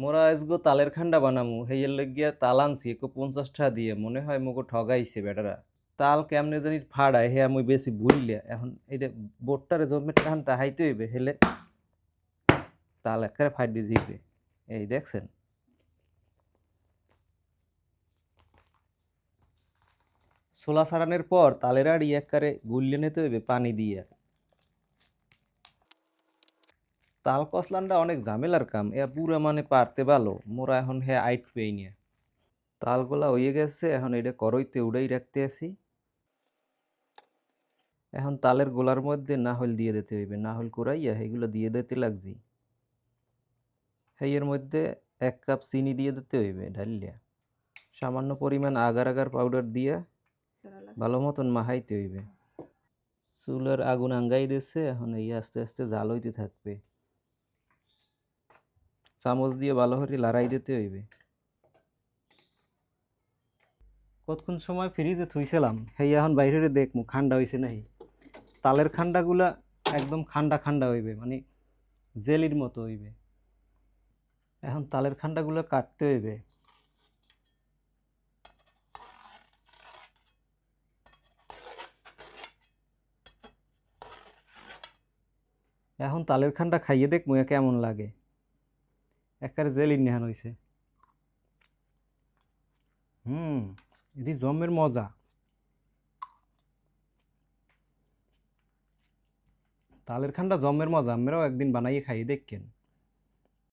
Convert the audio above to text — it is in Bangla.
মোরা আজগো তালের খান্ডা বানামু, হেইয়ের লইগিয়া তাল আনছি, একো পঞ্চাশ টাকা দিয়ে। মনে হয় মোকে ঠগাইছে বেটারা। তাল কেমনে জানি ফাড়ায়, হে আমি বেশি ভুললে এখন এটা বোটটারে জমে টানটা হাইতে হইবে, হেলে তাল একেবারে ফাইট দিবে এই দেখছেন? ছোলা সারানোর পর তালের আড়ি একবারে গুললে নিতে হইবে পানি দিয়ে। তাল কসলানটা অনেক ঝামেলার কাম এ পুরা মানে পারতে ভালো মোরা এখন হে আইট পেই নিয়ে। তালগুলা হয়ে গেছে, এখন এটা করইতে উড়াই রাখতে আসি এখন তালের গোলার মধ্যে নাহল দিয়ে দিতে হইবে, নাহল কুড়াইয়া এগুলো দিয়ে দিতে লাগছি। এর মধ্যে এক কাপ চিনি দিয়ে দিতে হইবে, ঢালিয়া। সামান্য পরিমাণ আগার আগার পাউডার দিয়ে ভালো মতন মাহাইতে হইবে। চুলার আগুন আঙ্গাই দিচ্ছে এখন এই আস্তে আস্তে জাল হইতে থাকবে। চামচ দিয়ে ভালো করে লড়াই দিতে হইবে। কতক্ষণ সময় ফ্রিজে থুইছিলাম হেই এখন বাইরে দেখমু, ঠান্ডা হইছে নাই তালের খান্ডাগুলা একদম খান্ডা খান্ডা হইবে মানে জেলির মতো হইবে। এখন তালের খান্ডাগুলো কাটতে হইবে। এখন তালের খান্ডা খাইয়ে দেখ মুয়া কেমন লাগে। একার জেল নেহান হয়েছে হুম, এটি জমের মজা। তালের খান্ডা জমের মজা আমরাও একদিন বানাইয়ে খাইয়ে দেখকেন।